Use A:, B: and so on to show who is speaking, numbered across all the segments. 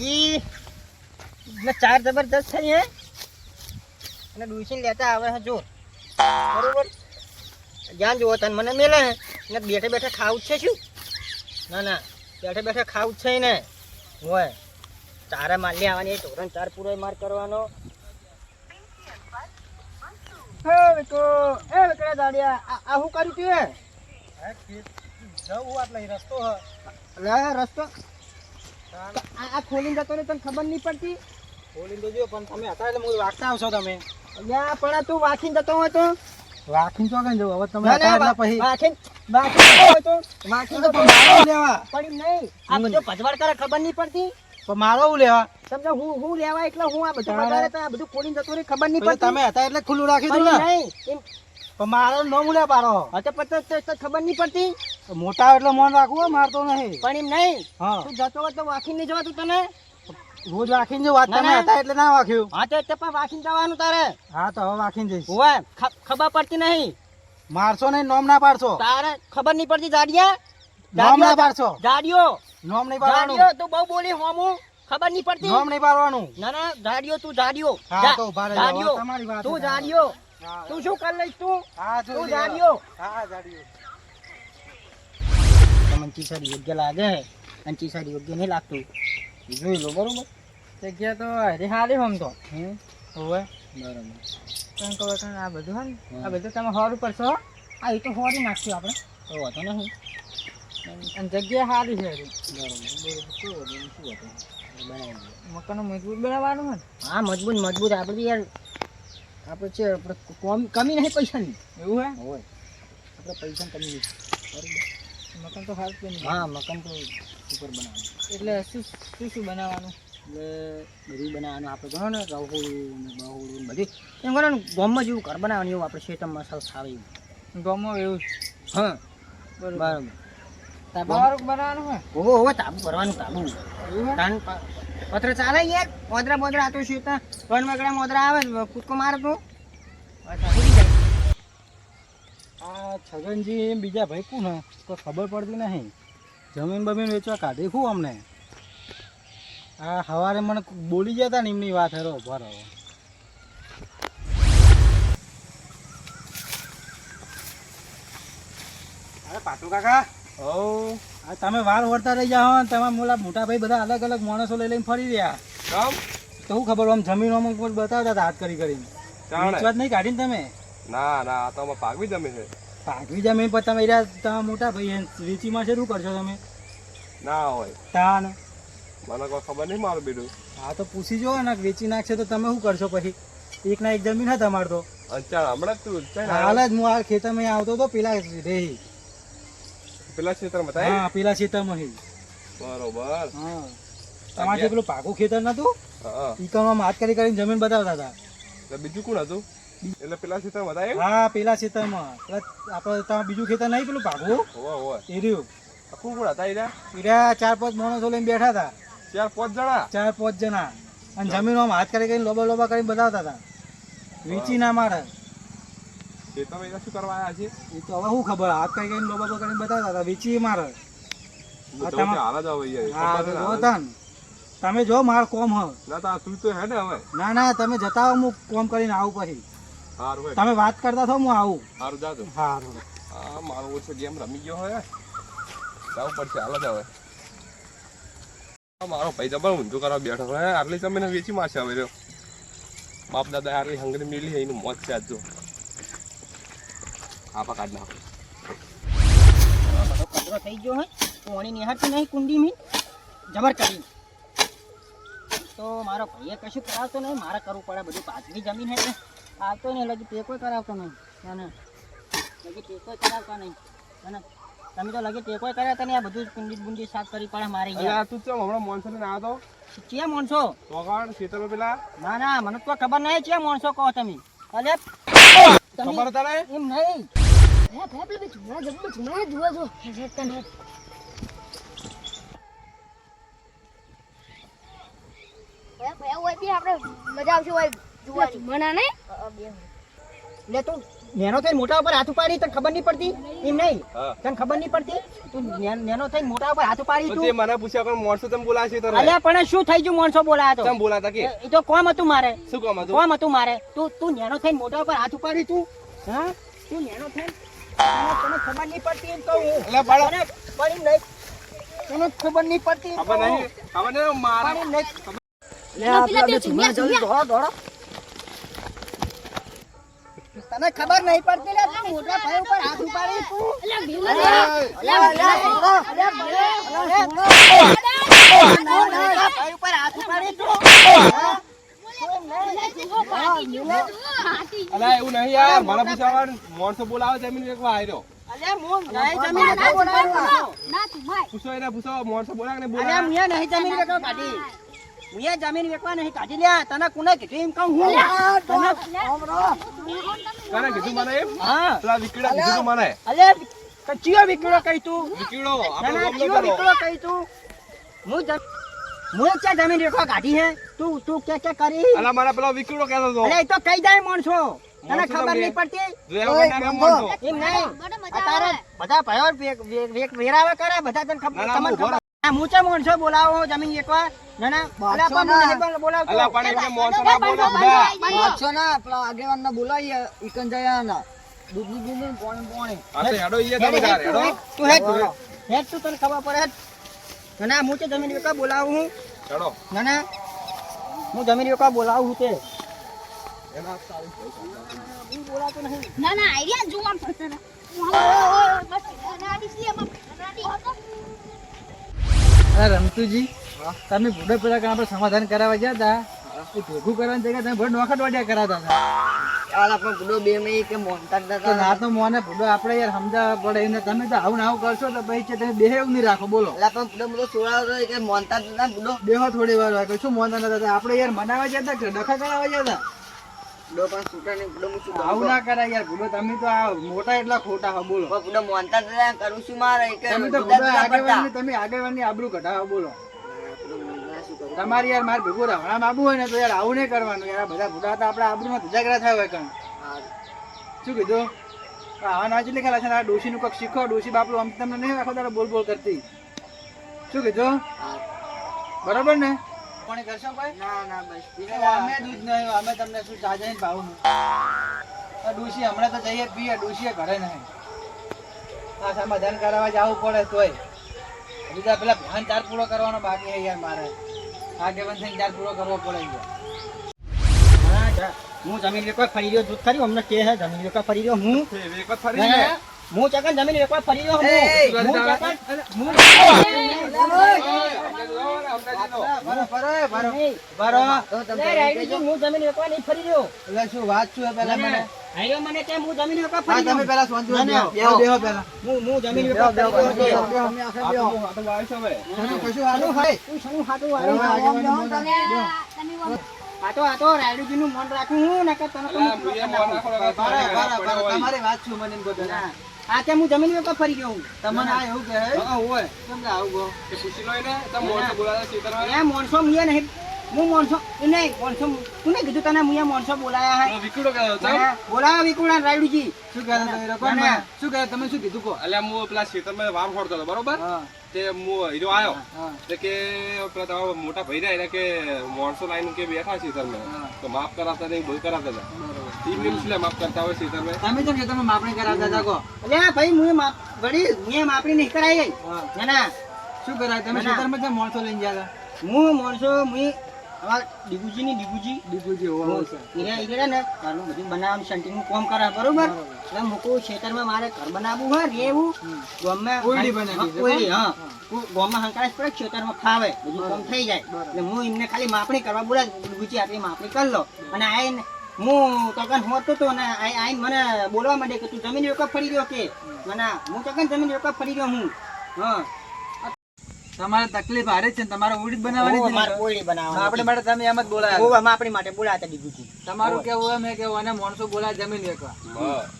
A: ડોશી એટલે ચાર જબરદસ્ત થઈ હે અને ડોશીને લેતા આવે હે જો. બરોબર? જ્યાં જુઓ તને મને મેલે હે. ને બેઠે બેઠે ખાવું છે શું? ના ના. બેઠે બેઠે ખાવું છે ને હોય. ચારે માર આવવાની ધોરણ ચાર પૂરો માર કરવાનો. હે તો એ વેકડા દાડિયા આ- હું કર્યું તું
B: જવું આટલા રસ્તો હ.
A: રસ્તો. આ ખોલીને જતો ને તને ખબર નહીં પડતી?
B: ખોલીને તો જો પણ તમે હતા એટલે હું વાગતા આવશો તમે.
A: અહીંયા પણ તું વાંખીને જતો હોય તો?
B: વાકીને ચોકન જવું હવે તમે હતા એટલે પછી
A: વાંખીને વાંખીને હોય તો? વાંખીને તો
B: મારો લેવા.
A: પડી નહીં. આ બધો ભજવાડ કરે ખબર નહીં પડતી?
B: તો મારો હું લેવા?
A: સમજો હું હું લેવા એટલે હું આ બધું
B: તારે-
A: તો આ બધું ખોલીને જતો ને ખબર નહીં પડતી?
B: તમે હતા એટલે ખુલ્લું રાખી
A: દઉં
B: ને.
A: નહીં.
B: પણ મારો નો મૂલ્યા પારો
A: હા તો ખબર નહીં પડતી?
B: મોટા એટલે મન રાખવું મારતો નહીં.
A: પણ એમ નહીં? તું જતો હોય તો વાખી નહીં જવાતું તને?
B: રોજ વાખીને જો વાત તમે હતા એટલે ના વાખ્યું.
A: હા તો એટલે પણ વાખીને જવાનું તારે.
B: હા તો હવે વાખીને જઈશ.
A: હોય ખબર પડતી નહીં.
B: મારશો નહીં નોમ ના પાડશો.
A: તારે ખબર નહીં પડતી જાડિયા?
B: નોમ ના પાડશો.
A: જાડિયો.
B: નોમ નહીં પાડવાનું.
A: તું બહુ બોલી હોમું. ખબર નહીં પડતી?
B: નોમ નહીં પાડવાનું.
A: ના ના જાડિયો તું જાડિયો.
B: હા તો
A: જાડિયો.
B: તમારી વાત
A: તું જાડિયો. તું શું કરી લઈશ તું?
B: હા
A: તું જાડિયો.
B: હા જાડિયો.
A: તમને ચીસાડી યોગ્ય લાગે અને ચીસાડી યોગ્ય નહીં લાગતું. જોઈ લો બરાબર?
C: જગ્યા તો હરી હારી હોમ તો.
A: હમ?
C: હોવે.
A: બરાબર.
C: તમે કહો છો આ બધું હોય ને? આ બધું તમે હોર ઉપર છો?
A: આ એ તો હોરી નાખશું આપણે. તો વાંધો નહીં.
C: અને જગ્યા સારી છે હરી
A: બરાબર. બરોબર. શું હતું? શું હતું? બનાવી
C: મકાનો મજબૂત બનાવવાનું હોય
A: હા મજબૂત મજબૂત. આપણે યાર આપણે છે આપણે કોમ કમી નહીં પૈસાની.
C: એવું હે?
A: હોય. આપણે પૈસાની કમી નહીં. બરોબર?
C: મકાન તો હાલ
A: હા મકાન તો ઉપર બનાવવાનું
C: એટલે શું શું શું બનાવવાનું?
A: એટલે બધું બનાવવાનું. આપણે ગણો ને રહોળું ને બહોળું બધું. એમ ગણો ને ગામમાં જેવું ઘર બનાવવાનું એવું આપણે શેતમમાં મસાલ સાવ એવું.
C: ગામમાં એવું.
A: હા
C: બરાબર. તાબાવાળું બનાવવાનું હોય?
A: ઓહો ઓહો તાબુ ભરવાનું તાબુ. તાન પત્ર ચાલે યાર. મોદરા મોદરા આ તો શેતા વન વગડા મોદરા આવે કૂદકો મારે તો.
B: આ છગનજી એમ બીજા ભાઈ કું ને તો ખબર પડતી નહીં. જમીન બમીન વેચવા કાઢી શું અમને? આ સવારે મને બોલી ગયા હતા ને એમની વાત હેરો અરે પાટુ કાકા. આ તમે વાર વળતા રહી જાઓ ને તમે મોલા મોટા ભાઈ બધા અલગ અલગ માણસો લઈ લઈને ફરી રહ્યા. તો શું ખબર આમ જમીન આમ બતાવતા હતા હાથ કરી કરીને? નહીં કાઢીને તમે?
D: ના ના આ તો અમે પાકવી જમીન છે.
B: પાકવી જમીન પર તમે રહ્યા તમે મોટા ભાઈ વેચીમાં છે શું કરશો તમે?
D: ના હોય.
B: તાન
D: મને કોઈ ખબર નહીં મારું બીડું.
B: હા તો પૂછી જુઓ ને વેચી નાખશે તો તમે શું કરશો પછી? એક ના એક જમીન હે તમારે તો.
D: અચ્છા હમણાં તું
B: હાલ જ હું આ ખેતરમાં આવતો હતો પેલા રે.
D: પેલા ખેતરમાં
B: હા પેલા ખેતરમાં
D: બરોબર.
B: હા. તમારે પેલું પાકું ખેતર નતું? ઈકણમાં હાથ કરી કરીને જમીન બતાવતા હતા.
D: બીજું કોણ હતું? એટલે પેલા
B: હા પેલા ખેતરમાં. આપણે તમારે બીજું ખેતર નહીં પેલું
D: હોવા
B: એ રહ્યું.
D: કોણ કોણ હતા
B: એરા ચાર પાંચ માણસો લઈને બેઠા હતા.
D: ચાર પાંચ જણા?
B: ચાર પાંચ જણા. અને જમીનમાં હાથ કરી કરીને લોબા લોબા કરીને બતાવતા હતા. વેચી ના મારે.
D: ખેતરમાં એના શું કરવા આવ્યા છે
B: એ તો હવે શું ખબર? હાથ કરી કરીને લોબા લોબા કરીને બતાવતા હતા. વેચી મારે.
D: તો
B: તમા-
D: જ.
B: તો માર કોમ હ.
D: ના તો તું તો હે ને હવે?
B: ના ના તમે જતા હો કોમ કરીને આવું પછી. તમે વાત કરતા થો હું આવું.
D: સારું જાજો.
B: સારું
D: હા મારો ઓછો ગેમ રમી ગયો હોય જવું પડશે હાલ જ હવે. મારો ભાઈ જબર ઊંધું કરવા બેઠો હે આટલી જમીન વેચી મારશે હવે રહ્યો. બાપ દાદા આટલી હંગરી મેલી એનું મોત છે આજો આપા કાઢ નાખો.
A: કચરો થઈ ગયો હોય. પાણી નિહાળતી નહીં કુંડી મી જબર કરી તો મારો ભાઈએ કશું કરાવતો નહીં. મારે કરવું પડે બધું પાછલી જમીન હે એટલે આવતો નહીં લગી ટેકો કરાવતો નહીં. અને લગી ટેકો કરાવતો નહીં. ના ના તમે તો લગી ટેકો કર્યા હતા ને આ બધું કુંડી બુંડી સાફ કરી પડે મારી
D: ગયા. તું ચમ હમણાં મોનસો ને ના તો
A: ચિયા માણસો?
D: ભગવાન ખેતરમાં પેલા?
A: ના ના મને તો ખબર નહીં ચિયા માણસો કહો તમે. અલે તમે
D: ખબર તારે?
A: એમ નહીં.
E: હે જો તને. ભાઈ ઓય બી આપણે મજા આવશે ઓય જોવા ઝુમરા નહીં.
A: લે તું નેનો થઈને મોટા ઉપર હાથ ઉપાડી તને ખબર નહીં પડતી? એમ નહીં? તને ખબર નહીં પડતી? તું નેનો થઈને મોટા ઉપર હાથ ઉપાડી
D: તું. મને પૂછ્યા પણ મોણસો તમે બોલાશે તો
A: અલ્યા પણ શું થઈ ગયું માણસો બોલાયા તો?
D: તમે બોલાતા કે?
A: એ તો કોમ હતું મારે.
D: શું કોમ હતું?
A: કોમ હતું મારે. તું તું નેનો થઈને મોટા ઉપર હાથ ઉપાડી તું. હા? તું નેનો થઈને? તને ખબર નહીં પડતી એમ કહું હું.
D: એટલે
A: બાળા પડી નહીં. તને ખબર નહીં પડતી
D: ખબર નહીં. ખબર નહીં મારા
A: નહીં.
E: પેલા પેલા બે ચૂમ્યા ચૂમ્યા
A: દોડો દોડો. તને ખબર નહીં પડતી લે તું મોટા ભાઈ ઉપર હાથ ઉપાડી તું.
E: એટલે ભીલા
A: ભાઈ ઉપર હાથ ઉપાડી તું. હા?
D: અલા એવું નહીં યાર મને પૂછ્યા મોણસો બોલાવે જમીન આવ્યો પૂછો એને પૂછો મોણસો બોલાવે બોલાવે?
A: નહીં જમીન કાઢી. મુયા જમીન વેકવા નહીં કાઢી લ્યા તને કોને કીધું એમ કહું હું? તને
D: કોને કીધું મને એમ?
A: હા.
D: પેલા વિકડા કીધું તું મને.
A: અલે કચિયો વિકડો વિકળો કહી તું?
D: વિકડો આપણે કચિયો
A: વિકડો કહી તું. હું જમ- હું ચા જમીન વેકવા કાઢી હે? તું તું કે કે કરી?
D: અલા મને પેલો વિકડો કહેતો
A: દો અલે તો કઈ જાય માણસો. તને ખબર
D: તો
A: નહીં પડતી? એમ નહીં.
E: આવે.
A: બધા ભાઈઓ વેક- વેક- વેક- વેરાવા કરે બધા તને તમને ખબર આ હું ચા બોલાવો જમીન એકવાર ના ના અલા, પણ હું નહીં બોલ-
D: અલા પણ એમને મોણસો ના બોલે બધા.
C: ના પેલા આગેવાન ના બોલાવીએ ઇકન જયા ના દૂધ ને પોણી પોણી.
D: હેડો ઈએ તમે
A: હેડ, હેડો. તું હેડ, તું હેડ. તું તને ખબર પડે. ના ના હું તે જમીન વેચવા બોલાવું હું.
D: હેડો.
A: ના ના હું જમીન વેચવા બોલાવું છું તે.
D: એના
A: હું બોલાતો નહીં
E: ના ના આઈડિયા જોવા પડશે ના બસ ના છે એમાં નાડી
C: અરે રમતુજી તમે ભૂડો પેલા આપણે સમાધાન કરાવવા ગયા હતા એ ભેગું કરવાની જગ્યાએ તમે ભૂડ નોખટ વાડ્યા કરાવતા હતા?
B: આપણો ભૂડો બે મિનિટ કે મોનતા
C: ના તો મોને ભૂડો આપણે યાર સમજાવવા પડે એને તમે તો આવું આવું કરશો તો પછી છે તમે એવું નહીં રાખો બોલો.
B: પણ ભૂડો બધો સોળાવો કે મોનતા ભૂડો?
C: બેહો થોડી વાર વાગે શું મોનતા નતા? આપણે યાર મનાવા જતા કે ડખા કરાવવા જતા
B: ભૂડો પણ છૂટા નહીં ભૂડો હું શું
C: આવું ના કરાય યાર ભૂડો તમે તો આ મોટા એટલા ખોટા હો બોલો.
B: પણ ભૂડો મોનતા જ કરું છું મારે કે
C: તમે તો તમે આગેવાનની આબરૂ કઢાવો બોલો? તમારે યાર મારે ભેગું રમણામ આવવું હોય ને તો યાર આવું નહીં કરવાનું યાર બધા ભૂડા તો આપણે આબરૂમાં ધજાગરા થયા હોય કણ. શું કીધું? આવા ના ચીલી ખાલા છે ને આ ડોશીનું કંઈક શીખો ડોશી બાપડું આમ તમને નહીં આખો તારે બોલ બોલ કરતી. શું કીધું? બરોબર ને? કોણે કરશો કોઈ?
B: ના ના બસ.
C: અમે દૂધ નહીં અમે તમને શું ચા જઈને ભાવું આ ડોશી હમણાં તો જઈએ પીએ ડોશીએ ઘરે નહીં. આ સમાધાન કરાવવા જવું પડે તોય. બીજા પેલા ભાન ચાર પૂરો કરવાનો બાકી છે યાર મારે. આગેવન થઈને ચાર પૂરો કરવો પડે યાર.
A: હા, હું જમીન વેચવા ફરી રહ્યો દૂધ ખરી અમને કે હે જમીન વેચવા ફરી રહ્યો હું?
D: વેકત ફરી.
A: ના. હું ચકન જમીન વેચવા ફરી લો હું
C: એ,
A: હું ચકન હું
C: ભરો ભરો ભરો ભરો
B: તો તમે
A: લે, હું જમીન વેચવા નહીં ફરી રહ્યો
C: એટલે શું વાત શું હે પહેલા મને
A: આયો મને કે હું જમીન
C: હા
A: ફરી
C: તમે પહેલા
A: ના, ના,
C: બેહો બેહો પેલા
A: હું હું જમીન રહ્યો
C: બેહો,
A: છું.
C: બેહો, અમે આખા બેહો.
D: આ તો વાય છે હવે.
C: કશું હાલો હે
A: તું શું હાટો
C: બરોબર, તમે તમે
A: આ તો આ તો રાયડુજીનું મન રાખું હું નકર તને તો
D: અલા,
A: હું
D: મુઈએ મોં નાખો લગા
C: બરાબર, બરાબર,
D: હોય.
C: તમારી વાત છું મને.
A: ના. આ ત્યાં હું જમીન વેચવા ફરી ગયો હું.
C: તમને આ એવું કહે
A: હા, હોય.
C: તમને આવું કહો?
D: કે પૂછી લો એને, તમે મોણસો બોલાવે ખેતરમાં.
A: એ મોણસો મુએ નહીં. હું મોણસો નહીં મોણસો તું નહીં કીધું તને મુએ મોણસો બોલાયા હે.
D: વિકુડો વિકીડો હતો.
A: ના, બોલાવા વિકુણા રાયડુજી.
C: શું કહે તમે
A: ના, ના.
C: શું કહે તમે શું કીધું કહો?
D: અલ્યા હું પેલા ખેતરમાં વામ ફોડતો હતો બરોબર?
C: હા.
D: તે હું હીરો આવ્યો તે કે પેલા તમારા મોટા ભાઈ રહ્યા એટલે કે માણસો લાઈન કે બેઠા છે
C: તમે
D: તો માફ કરાવતા નહીં બોલ કરાવતા હતા
C: બરોબર.
D: ટીમ ટીમ લે માફ કરતા હોય છે
C: તમે કેમ ખેતરમાં માપણી કરાવતા હતા કો.
A: અલ્યા ભાઈ મુ માપ વળી મેં માપણી નહીં કરાઈ. ગઈ
C: હા.
A: ના
C: શું કરાય? તમે. ખેતરમાં માણસો લઈને ગયા
A: હું મોણસો મુએ અમાર ડીગુજી ની ડીગુજી.
C: હતા હોવા
A: ઈરે ઈરે ને ઘરનું બધું બનાવવાનું શંટીનું કામ કરે બરોબર? એટલે મૂકું ખેતરમાં મારે ઘર બનાવવું હોય રેવું ગામમાં
C: ઓયડી બનાવી છે,
A: હા. ગામમાં હંકાળાશ પડે ખેતરમાં ફાવે બધું કામ થઈ જાય. એટલે હું એમને ખાલી માપણી કરવા બોલા દીગુજી આટલી માપણી કરી લો. અને આઈને હું તકન હોતો તો ને આઈ આઈને મને બોલવા માંડે કે તું જમીન વેકઅપ ફરી રહ્યો કે? મને હું તકન જમીન વેકઅપ ફરી રહ્યો હું. હા.
C: તમારે તકલીફ હારે છે તમારે ઉડીદ બનાવવાની છે
A: મારે
C: નહીં.
A: બનાવવાની
C: આપણે માટે તમે એમ જ બોલાયા
A: ઓવા માપણી માટે બોલાતા દીધું છે
C: તમારું કેવું એમ કે ઓને મોણસો બોલાય જમીન
D: એકવા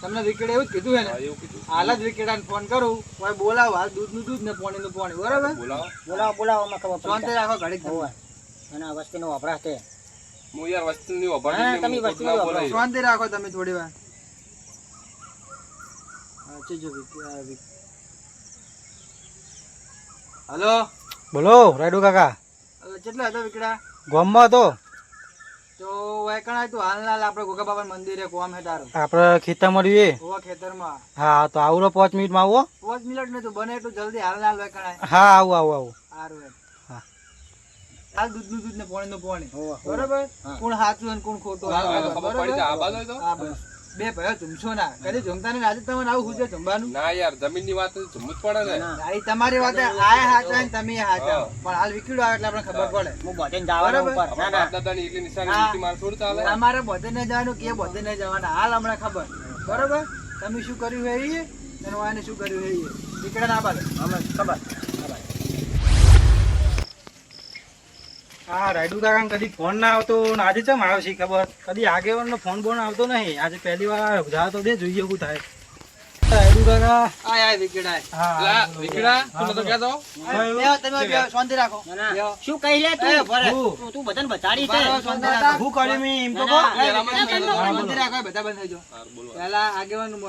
C: તમને વિકેટ એવું જ કીધું હે ને?
D: એવું કીધું.
C: હાલ જ વિકેટ ફોન કરું. કોઈ બોલાવો હાલ દૂધનું દૂધ ને પાણીનું પાણી બરાબર?
D: બોલાવો.
A: બોલાવો બોલાવો અમે ખબર પડી
C: શાંતિ રાખો ઘડી તમે.
A: અને આ વસ્તીનો વપરાશ છે.
D: હું યાર વસ્તુની વપરાશ
A: તમે વસ્તુની
D: ના
C: શાંતિ રાખો તમે થોડી વાર. સાચી જો વિકી આ વિક- હલો?
B: બોલો રાયડુ કાકા.
C: કેટલા હતો વિકડા?
B: ગોમમાં હતો.
C: તો વેકણા તું હાલ ના આપણે ગોગા બાબા મંદિરે કોમ હે તારું
B: આપણે ખેતરમાં રહીએ.
C: ઓવા ખેતરમાં.
B: હા તો આવું પાંચ મિનિટમાં આવો.
C: પાંચ મિનિટ ને તું બને એટલું જલ્દી હાલ ના વેકણા
B: હા આવું આવું આવું.
C: સારું
B: હા.
C: હાલ દૂધનું દૂધ ને પાણી. નું પાણી. બરોબર. કોણ સાચું અને કોણ ખોટું? બરોબર? હા બસ. બે ભાઈઓ જમશો ના. કદી જમતા ને આજે તમને આવું હુજે જમવાનું
D: ના યાર જમીનની વાત તો જમવું જ પડે ને.
A: ના.
C: તમારી વાત આય હાચા ને તમે હાચા. પણ હાલ વિકીડો આવે એટલે આપણે ખબર પડે.
A: હું બોધે જવાનો ઉપર. ના ના.
D: દાદા ની એટલી નિશાની નીતિ માર થોડું ચાલે.
C: અમારે બોધે ને જવાનું કે બધે ને જવાના હાલ હમણાં ખબર. બરોબર? તમે શું કર્યું હે એ અને વાને શું કર્યું હે એ વિકડા ના પાડે
A: હમણાં ખબર.
B: હા રાયડુ કાકા કદી ફોન ના આવતો ને આજે ચમ આવશે ખબર? કદી આગેવાનો ફોન બોન આવતો નહીં. આજે પહેલી વાર જા તો દે જોઈએ શું થાય. રાયડુ કાકા
C: આય આય વિકડા.
B: હા
D: વિકડા, તું નતો કહેતો?
C: તમે શાંતિ રાખો.
A: ના ના.
C: બેહો.
A: શું કહી લે તું? તું તું બધાને બચાડી છે?
C: રાખો.
B: હું મેં એમ તો
C: શાંતિ રાખો બધા બંધ થઈ પહેલા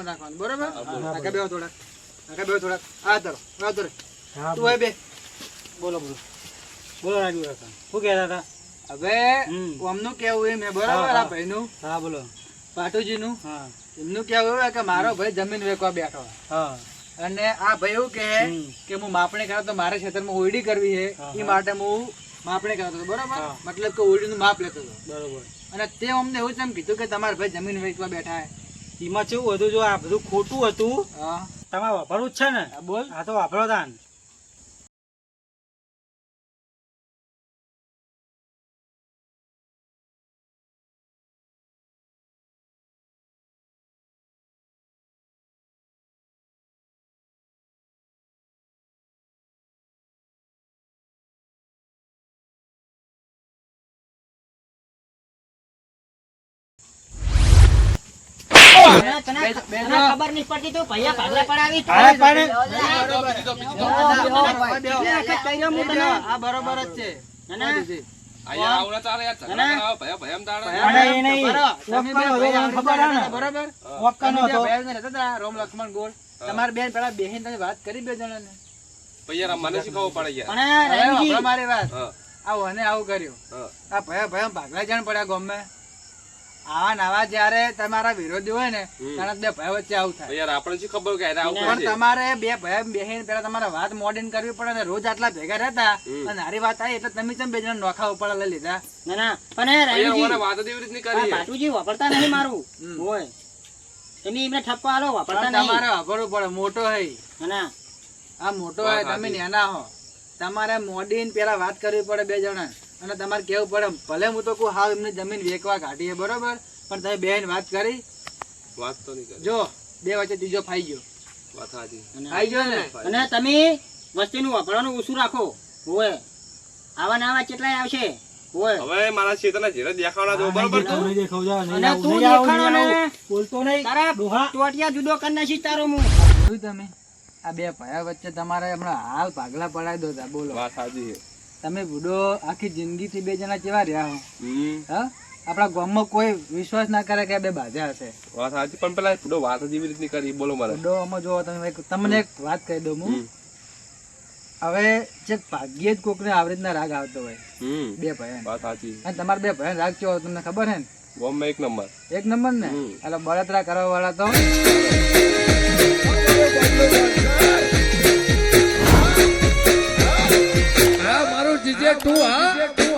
C: રાખવાનું બરોબર? આગળ બેહો થોડાક. આગળ બેહો થોડાક. આ તરો આ તરો તું બે.
B: બોલો બોલો. બોલો રાજુ કાકા. શું કહેતા હતા?
C: હવે અમનું કેવું એમ બરાબર. આ ભાઈનું?
B: હા બોલો.
C: પાટુજીનું?
B: હા.
C: એમનું કેવું એવું કે મારો ભાઈ જમીન વેચવા બેઠો
B: હા.
C: અને આ ભાઈ એવું કહે કે હું માપણી કરાવ તો મારે ક્ષેત્રમાં ઓયડી કરવી છે. એ માટે હું માપણી કરાવતો હતો. બરોબર? મતલબ કે ઓયડીનું માપ લેતો હતો.
B: બરોબર.
C: અને તે અમને એવું જ એમ કીધું કે તમારા ભાઈ જમીન વેચવા બેઠા
B: એમાં કેવું હતું જો આ બધું ખોટું હતું તમારે વાપરવું જ છે ને?
C: બોલ.
B: આ તો વાપરો તાન.
C: રોમ લક્ષ્મણ ગોળ તમારે બેન પેલા બેહીન તમે વાત કરી બે જણાને
D: ને મને શું ખબર પડે
C: મારી વાત આવું અને આવું કર્યું આ ભયા ભયા ભાગલા જાણ પડ્યા ગમે. આવા નવા જ્યારે તમારા વિરોધી હોય ને ત્યારે બે ભયા વચ્ચે આવું થાય.
D: યાર આપણે શું ખબર કે
C: પણ તમારે બે ભયા બેહીને પેલા તમારે વાત મોડીને કરવી પડે ને રોજ આટલા ભેગા રહેતા અને મારી વાત આવી એટલે તમે બે જણા નોખા ઉપર લઈ લીધા?
A: ના ના પણ
D: પછી યાર
A: રામજી,
D: ઓને વાત એવી રીતની કરી
A: પાટુજી વાપરતા નહીં મારું. હોય તમે એમને ઠપકો આલો વાપરતા નહીં.
C: તમારે વાપરવું પડે મોટો હે
A: ના,
C: આ મોટો હે તમે
D: નેના
C: નાના હો. તમારે મોડીન પેલા વાત કરવી પડે બે જણા અને તમારે કેવું પડે ભલે હું તો કહું હાવ એમને જમીન વેચવા કાઢીએ બરોબર? પણ તમે બેન વાત કરી.
D: વાત તો નહીં કરી.
C: જો બે વચ્ચે ત્રીજો ફાઈ ગયો.
D: વાત સાચી.
A: ના.
C: ગયો ને?
A: અને તમે વસ્તીનું વાપરવાનું ઓછું રાખો. હોય આવા ને આવા કેટલાય આવશે. હોય
D: હવે મારા ક્ષેત્રના ઝેરા દેખાવાના જો બરોબર
A: અને તું
B: આવું. આવું. બોલતો નહીં.
A: તારા જુદો કરી તારો હું.
C: તમે? આ બે ભયા વચ્ચે તમારે હમણાં હાલ પાગલા પડાવી દો તા બોલો.
D: વાત સાચી છે.
C: તમે બુડો આખી જિંદગીથી બે જણા કેવા રહ્યા હો? હા? આપણા ગામમાં કોઈ વિશ્વાસ ના કરે કે બે બાજા હશે.
D: વાત સાચી પણ પેલા બુડો વાત જ એવી રીતની કરી બોલો મારે.
C: બુડો આમાં જો તમે તમને એક વાત કહી દઉં હું. હવે જે ભાગ્યે જ કોકને આવી રીતના રાગ આવતો હોય. બે ભાઈ
D: વાત સાચી.
C: અને તમારે બે ભયા રાગ કેવો તમને ખબર હે ને?
D: ગોમમાં એક નંબર.
C: એક નંબર ને? એટલે બળતરા કરવા વાળા તો
F: આ મારું જીજે તું હા